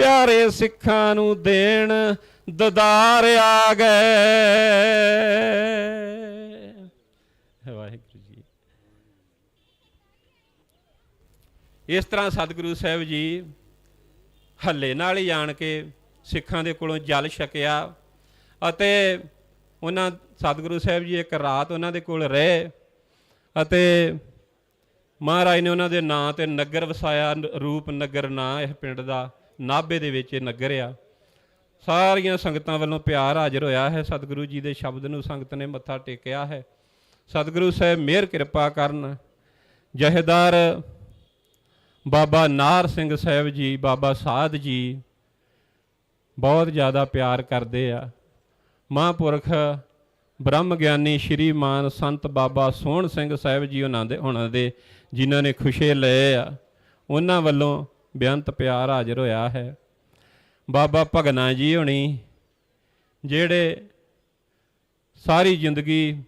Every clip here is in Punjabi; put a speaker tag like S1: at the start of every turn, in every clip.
S1: ਪਿਆਰੇ ਸਿੱਖਾਂ ਨੂੰ ਦੇਣ ਦਦਾਰ ਆ ਗਏ ਵਾਹਿਗੁਰੂ ਜੀ। ਇਸ ਤਰ੍ਹਾਂ ਸਤਿਗੁਰੂ ਸਾਹਿਬ ਜੀ ਹੱਲੇ ਨਾਲ ਹੀ ਜਾਣ ਕੇ ਸਿੱਖਾਂ ਦੇ ਕੋਲੋਂ ਜਲ ਛਕਿਆ ਅਤੇ ਉਹਨਾਂ ਸਤਿਗੁਰੂ ਸਾਹਿਬ ਜੀ ਇੱਕ ਰਾਤ ਉਹਨਾਂ ਦੇ ਕੋਲ ਰਹੇ ਅਤੇ ਮਹਾਰਾਜ ਨੇ ਉਹਨਾਂ ਦੇ ਨਾਂ ਤੇ ਨਗਰ ਵਸਾਇਆ ਨ- ਰੂਪ ਨਗਰ ਨਾਂ ਇਹ ਪਿੰਡ ਦਾ। ਨਾਭੇ ਦੇ ਵਿੱਚ ਇਹ ਨਗਰ ਆ। ਸਾਰੀਆਂ ਸੰਗਤਾਂ ਵੱਲੋਂ ਪਿਆਰ ਹਾਜ਼ਰ ਹੋਇਆ ਹੈ। ਸਤਿਗੁਰੂ ਜੀ ਦੇ ਸ਼ਬਦ ਨੂੰ ਸੰਗਤ ਨੇ ਮੱਥਾ ਟੇਕਿਆ ਹੈ। ਸਤਿਗੁਰੂ ਸਾਹਿਬ ਮਿਹਰ ਕਿਰਪਾ ਕਰਨ। ਜਹੇਦਾਰ ਬਾਬਾ ਨਾਰ ਸਿੰਘ ਸਾਹਿਬ ਜੀ, ਬਾਬਾ ਸਾਧ ਜੀ ਬਹੁਤ ਜ਼ਿਆਦਾ ਪਿਆਰ ਕਰਦੇ ਆ। ਮਹਾਂਪੁਰਖ ਬ੍ਰਹਮ ਗਿਆਨੀ ਸ਼੍ਰੀਮਾਨ ਸੰਤ ਬਾਬਾ ਸੋਹਣ ਸਿੰਘ ਸਾਹਿਬ ਜੀ ਉਹਨਾਂ ਦੇ ਉਹਨਾਂ ਦੇ, ਜਿਨ੍ਹਾਂ ਨੇ ਖੁਸ਼ੇ ਲਏ ਆ। ਉਹਨਾਂ ਵੱਲੋਂ ਬੇਅੰਤ ਪਿਆਰ ਹਾਜ਼ਰ ਹੋਇਆ ਹੈ। ਬਾਬਾ ਭਗਨਾ ਜੀ ਹੋਣੀ, ਜਿਹੜੇ ਸਾਰੀ ਜ਼ਿੰਦਗੀ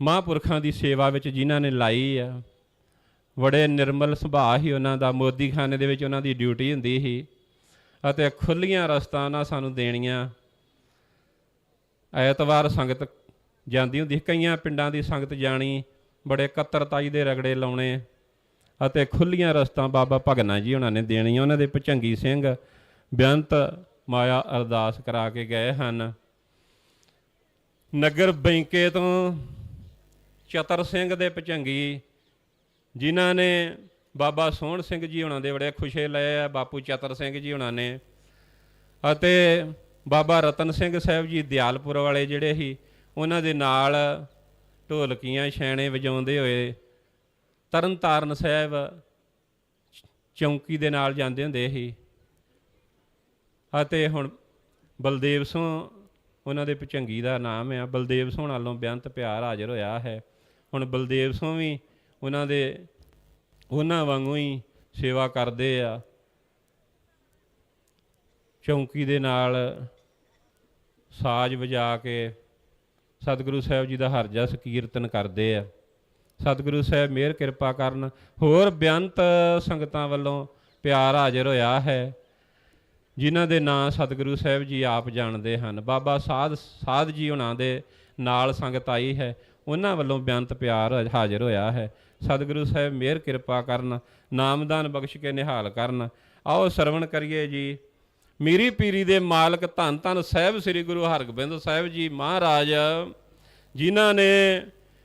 S1: ਮਹਾਂਪੁਰਖਾਂ ਦੀ ਸੇਵਾ ਵਿੱਚ ਜਿਨ੍ਹਾਂ ਨੇ ਲਾਈ ਆ, ਬੜੇ ਨਿਰਮਲ ਸੁਭਾਅ ਹੀ ਉਹਨਾਂ ਦਾ ਮੋਦੀ ਖਾਨੇ ਦੇ ਵਿੱਚ ਉਹਨਾਂ ਦੀ ਡਿਊਟੀ ਹੁੰਦੀ ਸੀ ਅਤੇ ਖੁੱਲੀਆਂ ਰਸਤਾ ਉਹਨਾਂ ਸਾਨੂੰ ਦੇਣੀਆਂ। ਐਤਵਾਰ ਸੰਗਤ ਜਾਂਦੀ ਹੁੰਦੀ ਕਈਆਂ ਪਿੰਡਾਂ ਦੀ ਸੰਗਤ ਜਾਣੀ, ਬੜੇ ਕਤਰਤਾਈ ਦੇ ਰਗੜੇ ਲਾਉਣੇ। ਅਤੇ ਖੁੱਲੀਆਂ ਰਸਤਾਂ ਬਾਬਾ ਭਗਨਾ ਜੀ ਉਹਨਾਂ ਨੇ ਦੇਣੀਆਂ, ਉਹਨਾਂ ਦੇ ਭਚੰਗੀ ਸਿੰਘ ਬੇਅੰਤ ਮਾਇਆ ਅਰਦਾਸ ਕਰਾ ਕੇ ਗਏ ਹਨ। ਨਗਰ ਬੈਂਕੇ ਤੋਂ ਚਤਰ ਸਿੰਘ ਦੇ ਭਚੰਗੀ ਜਿਨ੍ਹਾਂ ਨੇ ਬਾਬਾ ਸੋਹਣ ਸਿੰਘ ਜੀ ਉਹਨਾਂ ਦੇ ਬੜੇ ਖੁਸ਼ੇ ਲਏ ਆ, ਬਾਪੂ ਚਤਰ ਸਿੰਘ ਜੀ ਉਹਨਾਂ ਨੇ ਅਤੇ ਬਾਬਾ ਰਤਨ ਸਿੰਘ ਸਾਹਿਬ ਜੀ ਦਿਆਲਪੁਰ ਵਾਲੇ ਜਿਹੜੇ ਸੀ, ਉਹਨਾਂ ਦੇ ਨਾਲ ਢੋਲਕੀਆਂ, ਛੈਣੇ ਵਜਾਉਂਦੇ ਹੋਏ ਤਰਨਤਾਰਨ ਸਾਹਿਬ ਚੌਂਕੀ ਦੇ ਨਾਲ ਜਾਂਦੇ ਹੁੰਦੇ ਸੀ। ਅਤੇ ਹੁਣ ਬਲਦੇਵ ਸਿੰਘ, ਉਹਨਾਂ ਦੇ ਪਚੰਗੀ ਦਾ ਨਾਮ ਆ। ਬਲਦੇਵ ਸਿੰਘ ਨਾਲੋਂ ਬੇਅੰਤ ਪਿਆਰ ਹਾਜ਼ਰ ਹੋਇਆ ਹੈ। ਹੁਣ ਬਲਦੇਵ ਸਿੰਘ ਵੀ ਉਹਨਾਂ ਦੇ, ਉਹਨਾਂ ਵਾਂਗੂ ਹੀ ਸੇਵਾ ਕਰਦੇ ਆ। ਚੌਂਕੀ ਦੇ ਨਾਲ ਸਾਜ਼ ਵਜਾ ਕੇ ਸਤਿਗੁਰੂ ਸਾਹਿਬ ਜੀ ਦਾ ਹਰ ਜਸ ਕੀਰਤਨ ਕਰਦੇ ਆ। ਸਤਿਗੁਰੂ ਸਾਹਿਬ ਮਿਹਰ ਕਿਰਪਾ ਕਰਨ, ਹੋਰ ਬੇਅੰਤ ਸੰਗਤਾਂ ਵੱਲੋਂ ਪਿਆਰ ਹਾਜ਼ਰ ਹੋਇਆ ਹੈ, ਜਿਨ੍ਹਾਂ ਦੇ ਨਾਂ ਸਤਿਗੁਰੂ ਸਾਹਿਬ ਜੀ ਆਪ ਜਾਣਦੇ ਹਨ। ਬਾਬਾ ਸਾਧ ਸਾਧ ਜੀ ਉਹਨਾਂ ਦੇ ਨਾਲ ਸੰਗਤ ਆਈ ਹੈ, ਉਹਨਾਂ ਵੱਲੋਂ ਬੇਅੰਤ ਪਿਆਰ ਹਾਜ਼ਰ ਹੋਇਆ ਹੈ। ਸਤਿਗੁਰੂ ਸਾਹਿਬ ਮਿਹਰ ਕਿਰਪਾ ਕਰਨ, ਨਾਮਦਾਨ ਬਖਸ਼ ਕੇ ਨਿਹਾਲ ਕਰਨ। ਆਓ ਸਰਵਣ ਕਰੀਏ ਜੀ। ਮੀਰੀ ਪੀਰੀ ਦੇ ਮਾਲਕ ਧੰਨ ਧੰਨ ਸਾਹਿਬ ਸ੍ਰੀ ਗੁਰੂ ਹਰਗੋਬਿੰਦ ਸਾਹਿਬ ਜੀ ਮਹਾਰਾਜ, ਜਿਨ੍ਹਾਂ ਨੇ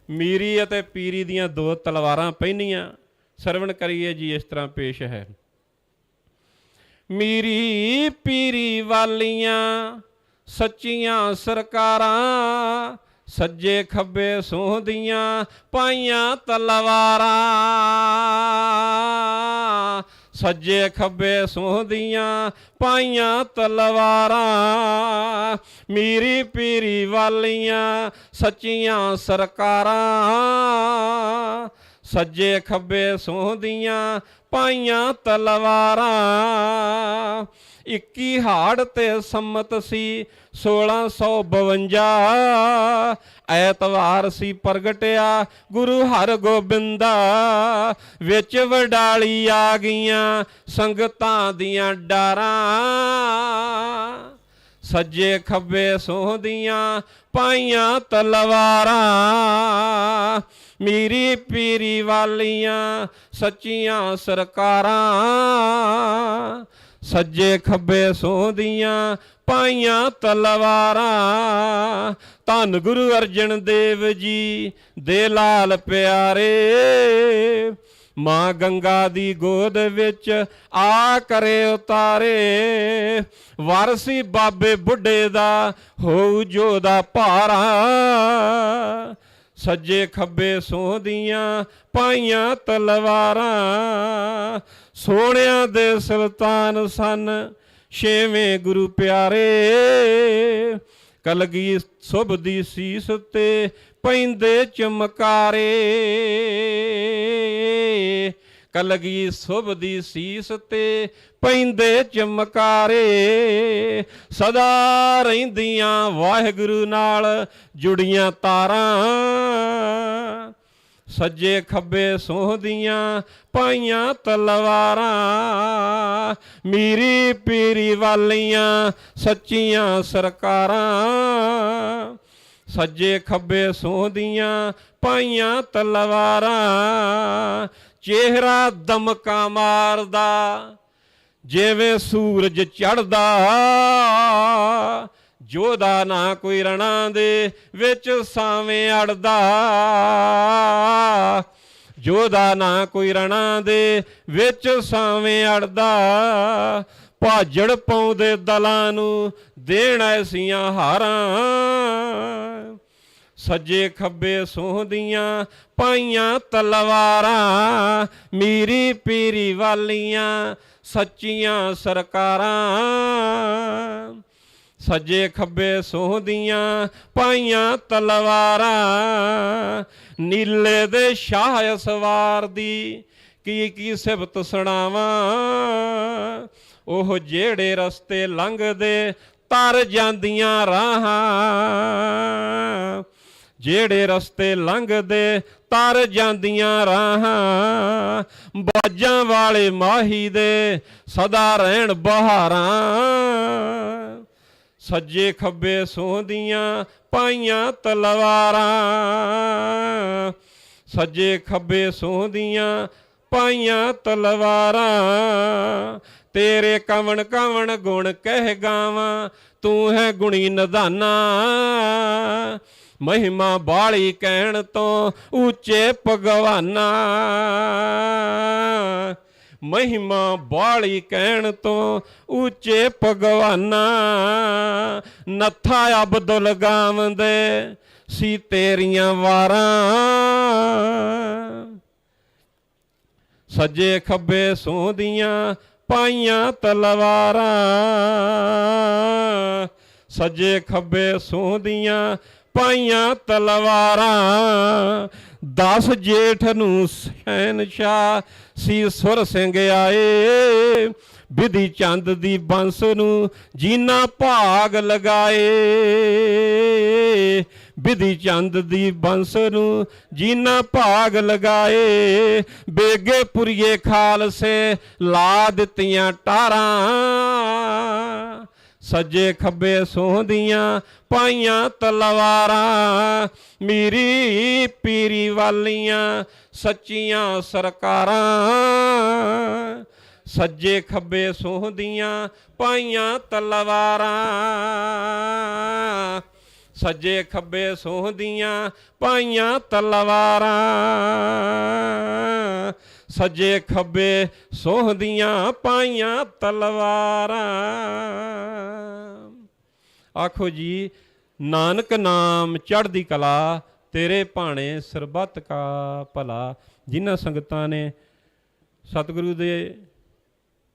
S1: ਮੀਰੀ ਅਤੇ ਪੀਰੀ ਦੀਆਂ ਦੋ ਤਲਵਾਰਾਂ ਪਹਿਨੀਆਂ। ਸਰਵਣ ਕਰੀਏ ਜੀ, ਇਸ ਤਰ੍ਹਾਂ ਪੇਸ਼ ਹੈ। ਮੀਰੀ ਪੀਰੀ ਵਾਲੀਆਂ ਸੱਚੀਆਂ ਸਰਕਾਰਾਂ, ਸੱਜੇ ਖੱਬੇ ਸੋਹਦੀਆਂ ਪਾਈਆਂ ਤਲਵਾਰਾਂ। ਸੱਜੇ ਖੱਬੇ ਸੋਹਦੀਆਂ ਪਾਈਆਂ ਤਲਵਾਰਾਂ ਮੀਰੀ ਪੀਰੀ ਵਾਲੀਆਂ ਸੱਚੀਆਂ ਸਰਕਾਰਾਂ। ਸੱਜੇ ਖੱਬੇ ਸੋਹਦੀਆਂ ਪਾਈਆਂ ਤਲਵਾਰਾਂ। 21 ਹਾੜ ਤੇ ਸੰਮਤ ਸੀ 1652 ਐਤਵਾਰ ਸੀ ਪ੍ਰਗਟਿਆ ਗੁਰੂ ਹਰਗੋਬਿੰਦਾ। ਵਿੱਚ ਵਡਾਲੀ ਆ ਗਈਆਂ ਸੰਗਤਾਂ ਦੀਆਂ ਡਾਰਾਂ। ਸੱਜੇ ਖੱਬੇ ਸੋਹਦੀਆਂ ਪਾਈਆਂ ਤਲਵਾਰਾਂ। ਮੀਰੀ ਪੀਰੀ ਵਾਲੀਆਂ ਸੱਚੀਆਂ ਸਰਕਾਰਾਂ। ਸੱਜੇ ਖੱਬੇ ਸੋਹਦੀਆਂ ਪਾਈਆਂ ਤਲਵਾਰਾਂ। ਧੰਨ ਗੁਰੂ ਅਰਜਨ ਦੇਵ ਜੀ ਦੇ ਲਾਲ ਪਿਆਰੇ। ਮਾਂ ਗੰਗਾ ਦੀ ਗੋਦ ਵਿੱਚ ਆ ਕਰੇ ਉਤਾਰੇ। ਵਾਰਸੀ ਬਾਬੇ ਬੁੱਢੇ ਦਾ ਹੋਊ ਜੋ ਦਾ ਭਾਰਾ। ਸੱਜੇ ਖੱਬੇ ਸੋਹਦੀਆਂ, ਪਾਈਆਂ ਤਲਵਾਰਾਂ। ਸੋਹਣਿਆਂ ਦੇ ਸੁਲਤਾਨ ਸਨ ਛੇਵੇਂ ਗੁਰੂ ਪਿਆਰੇ। ਕਲਗੀ ਸੁਭ ਦੀ ਸੀਸ ਤੇ ਪੈਂਦੇ ਚਮਕਾਰੇ। ਕਲਗੀ ਸੁਭ ਦੀ ਸੀਸ ਤੇ ਪੈਂਦੇ ਚਮਕਾਰੇ। ਸਦਾ ਰਹਿੰਦੀਆਂ ਵਾਹਿਗੁਰੂ ਨਾਲ ਜੁੜੀਆਂ ਤਾਰਾਂ। ਸੱਜੇ ਖੱਬੇ ਸੋਹਦੀਆਂ ਪਾਈਆਂ ਤਲਵਾਰਾਂ। ਮੀਰੀ ਪੀਰੀ ਵਾਲੀਆਂ ਸੱਚੀਆਂ ਸਰਕਾਰਾਂ। ਸੱਜੇ ਖੱਬੇ ਸੋਹਦੀਆਂ ਪਾਈਆਂ ਤਲਵਾਰਾਂ। ਚਿਹਰਾ ਦਮਕਾ ਮਾਰਦਾ, ਜਿਵੇਂ ਸੂਰਜ ਚੜਦਾ ਜੋਦਾ ਨਾ ਕੋਈ ਰਣਾ ਦੇ ਵਿੱਚ ਸਾਵੇਂ ਅੜਦਾ। ਜੋਦਾ ਨਾ ਕੋਈ ਰਣਾ ਦੇ ਵਿੱਚ ਸਾਵੇਂ ਅੜਦਾ। ਭਾਜੜ ਪਾਉਂਦੇ ਦਲਾਂ ਨੂੰ ਦੇਣ ਐਸੀਆਂ ਹਾਰਾਂ। ਸੱਜੇ ਖੱਬੇ ਸੋਹਦੀਆਂ ਪਾਈਆਂ ਤਲਵਾਰਾਂ, ਮੀਰੀ ਪੀਰੀ ਵਾਲੀਆਂ ਸੱਚੀਆਂ ਸਰਕਾਰਾਂ। ਸੱਜੇ ਖੱਬੇ ਸੋਹਦੀਆਂ ਪਾਈਆਂ ਤਲਵਾਰਾਂ, ਨੀਲੇ ਦੇ ਸ਼ਾਹ ਸਵਾਰ ਦੀ ਕੀ ਕੀ ਸਿਫਤ ਸੁਣਾਵਾਂ। ਉਹ ਜਿਹੜੇ ਰਸਤੇ ਲੰਘਦੇ ਤਰ ਜਾਂਦੀਆਂ ਰਾਹਾਂ। ਜਿਹੜੇ ਰਸਤੇ ਲੰਘਦੇ, ਤਰ ਜਾਂਦੀਆਂ ਰਾਹਾਂ। ਬਾਜਾਂ ਵਾਲੇ ਮਾਹੀ ਦੇ ਸਦਾ ਰਹਿਣ ਬਹਾਰਾਂ। ਸੱਜੇ ਖੱਬੇ ਸੋਹਦੀਆਂ ਪਾਈਆਂ ਤਲਵਾਰਾਂ। ਸੱਜੇ ਖੱਬੇ ਸੋਹਦੀਆਂ ਪਾਈਆਂ ਤਲਵਾਰਾਂ। ਤੇਰੇ ਕਵਣ ਕਵਣ ਗੁਣ ਕਹਿ ਗਾਵਾਂ, ਤੂੰ ਹੈ ਗੁਣੀ ਨਦਾਨਾ। ਮਹਿਮਾ ਬਾਲੀ ਕਹਿਣ ਤੋਂ ਉੱਚੇ ਭਗਵਾਨਾ। ਮਹਿਮਾ ਬਾਲੀ ਕਹਿਣ ਤੋਂ ਉੱਚੇ ਭਗਵਾਨਾ। ਨੱਥਾ ਅਬਦੁਲ ਗਾਵੰਦੇ ਸੀ ਤੇਰੀਆਂ ਵਾਰਾਂ। ਸੱਜੇ ਖੱਬੇ ਸੋਹਦੀਆਂ ਪਾਈਆਂ ਤਲਵਾਰਾਂ। ਸੱਜੇ ਖੱਬੇ ਸੋਹਦੀਆਂ ਪਾਈਆਂ ਤਲਵਾਰਾਂ, ਦਸ ਜੇਠ ਨੂੰ ਸ਼ਹਿਨਸ਼ਾਹ ਸੀ ਸੁਰ ਸਿੰਘ ਆਏ। ਵਿਧੀ ਚੰਦ ਦੀ ਬੰਸ ਨੂੰ ਜੀਨਾ ਭਾਗ ਲਗਾਏ। ਵਿਧੀ ਚੰਦ ਦੀ ਬੰਸ ਨੂੰ ਜੀਨਾ ਭਾਗ ਲਗਾਏ। ਬੇਗੇ ਪੁਰੀਏ ਖਾਲਸੇ ਲਾ ਦਿੱਤੀਆਂ ਟਾਰਾਂ। ਸੱਜੇ ਖੱਬੇ ਸੋਹਦੀਆਂ ਪਾਈਆਂ ਤਲਵਾਰਾਂ, ਮੀਰੀ ਪੀਰੀ ਵਾਲੀਆਂ ਸੱਚੀਆਂ ਸਰਕਾਰਾਂ। ਸੱਜੇ ਖੱਬੇ ਸੋਹਦੀਆਂ ਪਾਈਆਂ ਤਲਵਾਰਾਂ, ਸੱਜੇ ਖੱਬੇ ਸੋਹਦੀਆਂ ਪਾਈਆਂ ਤਲਵਾਰਾਂ। ਸੱਜੇ ਖੱਬੇ ਸੋਹਦੀਆਂ ਪਾਈਆਂ ਤਲਵਾਰਾਂ। ਆਖੋ ਜੀ, ਨਾਨਕ ਨਾਮ ਚੜ੍ਹਦੀ ਕਲਾ, ਤੇਰੇ ਭਾਣੇ ਸਰਬੱਤ ਕਾ ਭਲਾ। ਜਿਨ੍ਹਾਂ ਸੰਗਤਾਂ ਨੇ ਸਤਿਗੁਰੂ ਦੇ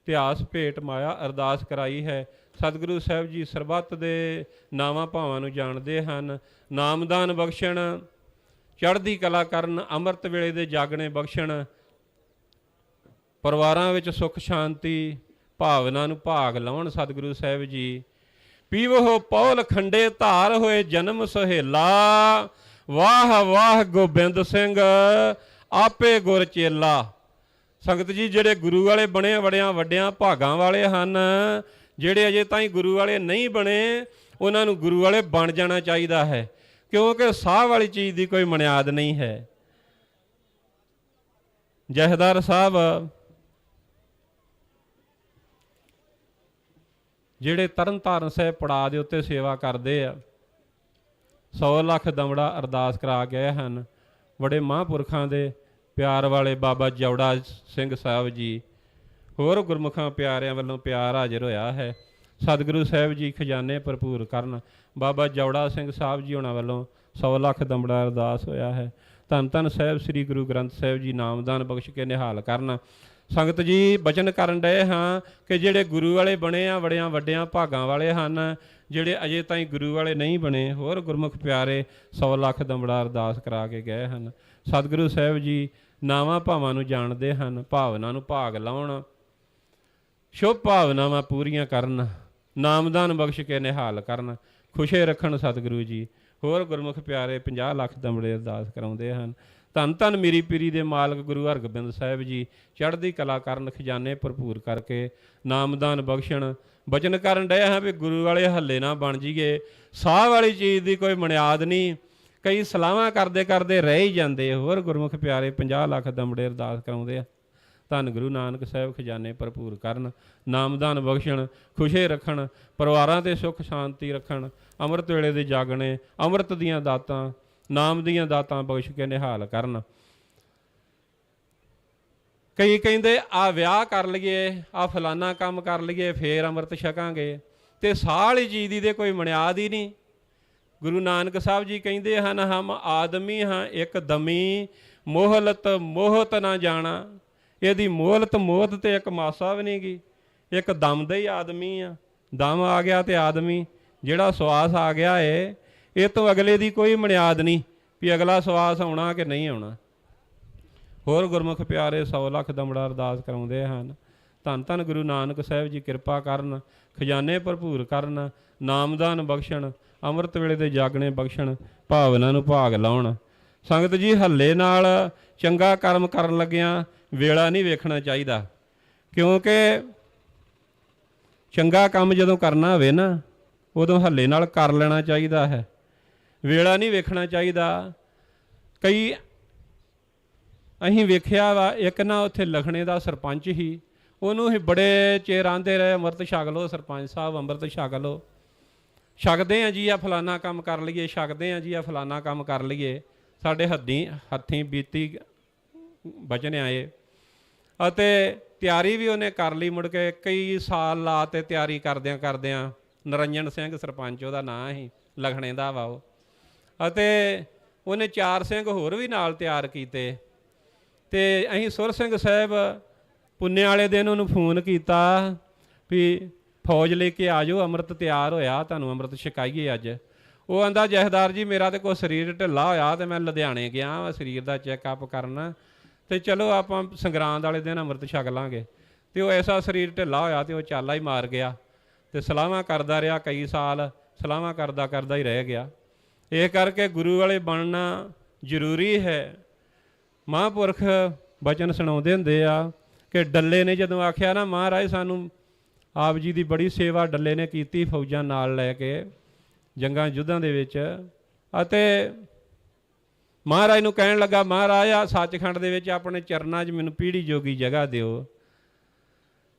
S1: ਇਤਿਹਾਸ ਭੇਟ ਮਾਇਆ ਅਰਦਾਸ ਕਰਾਈ ਹੈ, ਸਤਿਗੁਰੂ ਸਾਹਿਬ ਜੀ ਸਰਬੱਤ ਦੇ ਨਾਵਾਂ ਭਾਵਾਂ ਨੂੰ ਜਾਣਦੇ ਹਨ। ਨਾਮਦਾਨ ਬਖਸ਼ਣ, ਚੜ੍ਹਦੀ ਕਲਾ ਕਰਨ, ਅੰਮ੍ਰਿਤ ਵੇਲੇ ਦੇ ਜਾਗਣੇ ਬਖਸ਼ਣ ਪਰਿਵਾਰਾਂ ਵਿੱਚ ਸੁੱਖ ਸ਼ਾਂਤੀ ਭਾਵਨਾ ਨੂੰ ਭਾਗ ਲਾਉਣ ਸਤਿਗੁਰੂ ਸਾਹਿਬ ਜੀ। ਪੀਵੋ ਪੌਲ ਖੰਡੇ ਧਾਰ ਹੋਏ ਜਨਮ ਸਹੇਲਾ। ਵਾਹ ਵਾਹ ਗੋਬਿੰਦ ਸਿੰਘ ਆਪੇ ਗੁਰ ਚੇਲਾ। ਸੰਗਤ ਜੀ ਜਿਹੜੇ ਗੁਰੂ ਵਾਲੇ ਬਣੇ ਆ, ਬੜਿਆਂ ਵੱਡਿਆਂ ਭਾਗਾਂ ਵਾਲੇ ਹਨ ਜਿਹੜੇ ਅਜੇ ਤਾਈਂ ਗੁਰੂ ਵਾਲੇ ਨਹੀਂ ਬਣੇ ਉਹਨਾਂ ਨੂੰ ਗੁਰੂ ਵਾਲੇ ਬਣ ਜਾਣਾ ਚਾਹੀਦਾ ਹੈ ਕਿਉਂਕਿ ਸਾਹ ਵਾਲੀ ਚੀਜ਼ ਦੀ ਕੋਈ ਮਨਿਆਦ ਨਹੀਂ ਹੈ। ਜਹਦਾਰ ਸਾਹਿਬ ਜਿਹੜੇ ਤਰਨਤਾਰਨ ਸਾਹਿਬ ਪੜਾ ਦੇ ਉੱਤੇ ਸੇਵਾ ਕਰਦੇ ਆ 100 ਲੱਖ ਦਮੜਾ ਅਰਦਾਸ ਕਰਾ ਗਏ ਹਨ। ਬੜੇ ਮਹਾਂਪੁਰਖਾਂ ਦੇ ਪਿਆਰ ਵਾਲੇ ਬਾਬਾ ਜੌੜਾ ਸਿੰਘ ਸਾਹਿਬ ਜੀ, ਹੋਰ ਗੁਰਮੁਖਾਂ ਪਿਆਰਿਆਂ ਵੱਲੋਂ ਪਿਆਰ ਹਾਜ਼ਰ ਹੋਇਆ ਹੈ। ਸਤਿਗੁਰੂ ਸਾਹਿਬ ਜੀ ਖਜ਼ਾਨੇ ਭਰਪੂਰ ਕਰਨ। ਬਾਬਾ ਜੌੜਾ ਸਿੰਘ ਸਾਹਿਬ ਜੀ ਉਹਨਾਂ ਵੱਲੋਂ 100 ਲੱਖ ਦਮੜਾ ਅਰਦਾਸ ਹੋਇਆ ਹੈ। ਧੰਨ ਧੰਨ ਸਾਹਿਬ, ਸ੍ਰੀ ਗੁਰੂ ਗ੍ਰੰਥ ਸਾਹਿਬ ਜੀ ਨਾਮਦਾਨ ਬਖਸ਼ ਕੇ ਨਿਹਾਲ ਕਰਨ। ਸੰਗਤ ਜੀ, ਬਚਨ ਕਰਨ ਡਏ ਹਾਂ ਕਿ ਜਿਹੜੇ ਗੁਰੂ ਵਾਲੇ ਬਣੇ ਆ ਬੜਿਆਂ ਵੱਡਿਆਂ ਭਾਗਾਂ ਵਾਲੇ ਹਨ, ਜਿਹੜੇ ਅਜੇ ਤਾਈਂ ਗੁਰੂ ਵਾਲੇ ਨਹੀਂ ਬਣੇ, ਹੋਰ ਗੁਰਮੁਖ ਪਿਆਰੇ 100 ਲੱਖ ਦਮੜਾ ਅਰਦਾਸ ਕਰਾ ਕੇ ਗਏ ਹਨ। ਸਤਿਗੁਰੂ ਸਾਹਿਬ ਜੀ, ਨਾਵਾਂ ਭਾਵਾਂ ਨੂੰ ਜਾਣਦੇ ਹਨ, ਭਾਵਨਾ ਨੂੰ ਭਾਗ ਲਾਉਣ। ਸ਼ੁਭ ਭਾਵਨਾਵਾਂ ਪੂਰੀਆਂ ਕਰਨ, ਨਾਮਦਾਨ ਬਖਸ਼ ਕੇ ਨਿਹਾਲ ਕਰਨ। ਖੁਸ਼ੇ ਰੱਖਣ ਸਤਿਗੁਰੂ ਜੀ, ਹੋਰ ਗੁਰਮੁਖ ਪਿਆਰੇ 50 ਲੱਖ ਦਮੜੇ ਅਰਦਾਸ ਕਰਾਉਂਦੇ ਹਨ। ਧੰਨ ਧੰਨ ਮੇਰੀ ਪੀਰੀ ਦੇ ਮਾਲਕ ਗੁਰੂ ਹਰਗੋਬਿੰਦ ਸਾਹਿਬ ਜੀ, ਚੜ੍ਹਦੀ ਕਲਾ ਕਰਨ ਖਜ਼ਾਨੇ ਭਰਪੂਰ ਕਰਕੇ ਨਾਮਦਾਨ ਬਖਸ਼ਣ। ਬਚਨ ਕਰਨ ਡਏ ਹਾਂ ਵੀ ਗੁਰੂ ਵਾਲੇ ਹੱਲੇ ਨਾ ਬਣ ਜੀਏ ਸਾਹ ਵਾਲੀ ਚੀਜ਼ ਦੀ ਕੋਈ ਮਨਿਆਦ ਨਹੀਂ। ਕਈ ਸਲਾਹਾਂ ਕਰਦੇ ਕਰਦੇ ਰਹਿ ਹੀ ਜਾਂਦੇ। ਹੋਰ ਗੁਰਮੁਖ ਪਿਆਰੇ 50 ਲੱਖ ਦਮੜੇ ਅਰਦਾਸ ਕਰਾਉਂਦੇ ਆ। ਧੰਨ ਗੁਰੂ ਨਾਨਕ ਸਾਹਿਬ ਖਜ਼ਾਨੇ ਭਰਪੂਰ ਕਰਨ ਨਾਮਦਾਨ ਬਖਸ਼ਣ, ਖੁਸ਼ੇ ਰੱਖਣ, ਪਰਿਵਾਰਾਂ ਤੇ ਸੁੱਖ ਸ਼ਾਂਤੀ ਰੱਖਣ, ਅੰਮ੍ਰਿਤ ਵੇਲੇ ਦੇ ਜਾਗਣੇ, ਅੰਮ੍ਰਿਤ ਦੀਆਂ ਦਾਤਾਂ ਨਾਮ ਦੀਆਂ ਦਾਤਾਂ ਬਖਸ਼ ਕੇ ਨਿਹਾਲ ਕਰਨ। ਕਈ ਕਹਿੰਦੇ, ਆ ਵਿਆਹ ਕਰ ਲਈਏ, ਆ ਫਲਾਨਾ ਕੰਮ ਕਰ ਲਈਏ, ਫੇਰ ਅੰਮ੍ਰਿਤ ਛਕਾਂਗੇ। ਤੇ ਸਾਲੀ ਜੀ ਦੀ ਦੇ ਕੋਈ ਮਨਿਆਦ ਹੀ ਨਹੀਂ। ਗੁਰੂ ਨਾਨਕ ਸਾਹਿਬ ਜੀ ਕਹਿੰਦੇ ਹਨ, ਹਮ ਆਦਮੀ ਹਾਂ, ਇੱਕ ਦਮੀ, ਮੋਹਲਤ ਮੋਹਤ ਨਾ ਜਾਣਾ। ਇਹਦੀ ਮੋਹਲਤ ਮੋਹਤ ਤੇ ਇੱਕ ਮਾਸਾ ਵੀ ਨਹੀਂਗੀ ਇੱਕ ਦਮ ਦਾ ਹੀ ਆਦਮੀ ਆ। ਦਮ ਆ ਗਿਆ ਤੇ ਆਦਮੀ, ਜਿਹੜਾ ਸਵਾਸ ਆ ਗਿਆ ਏ ਇਹ ਤੋਂ ਅਗਲੇ ਦੀ ਕੋਈ ਮਨਿਆਦ ਨਹੀਂ ਵੀ ਅਗਲਾ ਸਵਾਸ ਆਉਣਾ ਕਿ ਨਹੀਂ ਆਉਣਾ। ਹੋਰ ਗੁਰਮੁਖ ਪਿਆਰੇ 100 ਲੱਖ ਦਮੜਾ ਅਰਦਾਸ ਕਰਾਉਂਦੇ ਹਨ। ਧੰਨ ਧੰਨ ਗੁਰੂ ਨਾਨਕ ਸਾਹਿਬ ਜੀ ਕਿਰਪਾ ਕਰਨ, ਖਜ਼ਾਨੇ ਭਰਪੂਰ ਕਰਨ, ਨਾਮਦਾਨ ਬਖਸ਼ਣ, ਅੰਮ੍ਰਿਤ ਵੇਲੇ ਦੇ ਜਾਗਣੇ ਬਖਸ਼ਣ, ਭਾਵਨਾ ਨੂੰ ਭਾਗ ਲਾਉਣ। ਸੰਗਤ ਜੀ ਹੱਲੇ ਨਾਲ ਚੰਗਾ ਕਰਮ ਕਰਨ ਲੱਗਿਆਂ ਵੇਲਾ ਨਹੀਂ ਵੇਖਣਾ ਚਾਹੀਦਾ। ਕਿਉਂਕਿ ਚੰਗਾ ਕੰਮ ਜਦੋਂ ਕਰਨਾ ਹੋਵੇ ਨਾ, ਉਦੋਂ ਹੱਲੇ ਨਾਲ ਕਰ ਲੈਣਾ ਚਾਹੀਦਾ ਹੈ। ਵੇਲਾ ਨਹੀਂ ਵੇਖਣਾ ਚਾਹੀਦਾ। ਕਈ ਅਸੀਂ ਵੇਖਿਆ ਵਾ, ਇੱਕ ਨਾ ਉੱਥੇ ਲਖਣੇ ਦਾ ਸਰਪੰਚ ਹੀ, ਉਹਨੂੰ ਹੀ ਬੜੇ ਚਿਰ ਆਂਦੇ ਰਹੇ, ਅੰਮ੍ਰਿਤ ਛਕ ਲਓ ਸਰਪੰਚ ਸਾਹਿਬ, ਅੰਮ੍ਰਿਤ ਛਕ ਲਓ। ਛਕਦੇ ਆ ਜੀ ਆ ਫਲਾਨਾ ਕੰਮ ਕਰ ਲਈਏ, ਛਕਦੇ ਆ ਜੀ ਆ ਫਲਾਨਾ ਕੰਮ ਕਰ ਲਈਏ। ਸਾਡੇ ਹੱਦੀ, ਹੱਥੀਂ ਬੀਤੀ ਬਚਨ ਆਏ। ਅਤੇ ਤਿਆਰੀ ਵੀ ਉਹਨੇ ਕਰ ਲਈ ਮੁੜ ਕੇ, ਕਈ ਸਾਲ ਲਾ ਤੇ ਤਿਆਰੀ ਕਰਦਿਆਂ ਕਰਦਿਆਂ ਨਰੰਜਨ ਸਿੰਘ ਸਰਪੰਚ, ਉਹਦਾ ਨਾਂ ਸੀ ਲਖਣੇ ਦਾ ਵਾ ਉਹ। ਅਤੇ ਉਹਨੇ ਚਾਰ ਸਿੰਘ ਹੋਰ ਵੀ ਨਾਲ ਤਿਆਰ ਕੀਤੇ। ਤੇ ਅਸੀਂ ਸੁਰ ਸਿੰਘ ਸਾਹਿਬ ਪੁੰਨੇ ਵਾਲੇ ਦਿਨ ਉਹਨੂੰ ਫੋਨ ਕੀਤਾ ਵੀ ਫੌਜ ਲੈ ਕੇ ਆ ਜਾਓ, ਅੰਮ੍ਰਿਤ ਤਿਆਰ ਹੋਇਆ, ਤੁਹਾਨੂੰ ਅੰਮ੍ਰਿਤ ਛਕਾਈਏ ਅੱਜ। ਉਹ ਆਂਦਾ, ਜਹਦਾਰ ਜੀ, ਮੇਰਾ ਤੇ ਕੋਈ ਸਰੀਰ ਢਿੱਲਾ ਹੋਇਆ, ਤੇ ਮੈਂ ਲੁਧਿਆਣੇ ਗਿਆ ਸਰੀਰ ਦਾ ਚੈੱਕਅਪ ਕਰਨ। ਤੇ ਚਲੋ ਆਪਾਂ ਸੰਗਰਾਂਦ ਵਾਲੇ ਦਿਨ ਅੰਮ੍ਰਿਤ ਛਕ ਲਾਂਗੇ। ਤੇ ਉਹ ਐਸਾ ਸਰੀਰ ਢਿੱਲਾ ਹੋਇਆ ਤੇ ਉਹ ਚਾਲਾ ਹੀ ਮਾਰ ਗਿਆ। ਤੇ ਸਲਾਹਾਂ ਕਰਦਾ ਰਿਹਾ ਕਈ ਸਾਲ, ਸਲਾਹਾਂ ਕਰਦਾ ਕਰਦਾ ਹੀ ਰਹਿ ਗਿਆ। ਇਹ ਕਰਕੇ ਗੁਰੂ ਵਾਲੇ ਬਣਨਾ ਜ਼ਰੂਰੀ ਹੈ। ਮਹਾਂਪੁਰਖ ਬਚਨ ਸੁਣਾਉਂਦੇ ਹੁੰਦੇ ਆ ਕਿ ਡੱਲੇ ਨੇ ਜਦੋਂ ਆਖਿਆ ਨਾ, ਮਹਾਰਾਜ, ਸਾਨੂੰ ਆਪ ਜੀ ਦੀ ਬੜੀ ਸੇਵਾ ਡੱਲੇ ਨੇ ਕੀਤੀ ਫੌਜਾਂ ਨਾਲ ਲੈ ਕੇ, ਜੰਗਾਂ ਯੁੱਧਾਂ ਦੇ ਵਿੱਚ। ਅਤੇ ਮਹਾਰਾਜ ਨੂੰ ਕਹਿਣ ਲੱਗਾ, ਮਹਾਰਾਜ ਆ ਸੱਚਖੰਡ ਦੇ ਵਿੱਚ ਆਪਣੇ ਚਰਨਾਂ 'ਚ ਮੈਨੂੰ ਪੀੜੀ ਜੋਗੀ ਜਗ੍ਹਾ ਦਿਓ।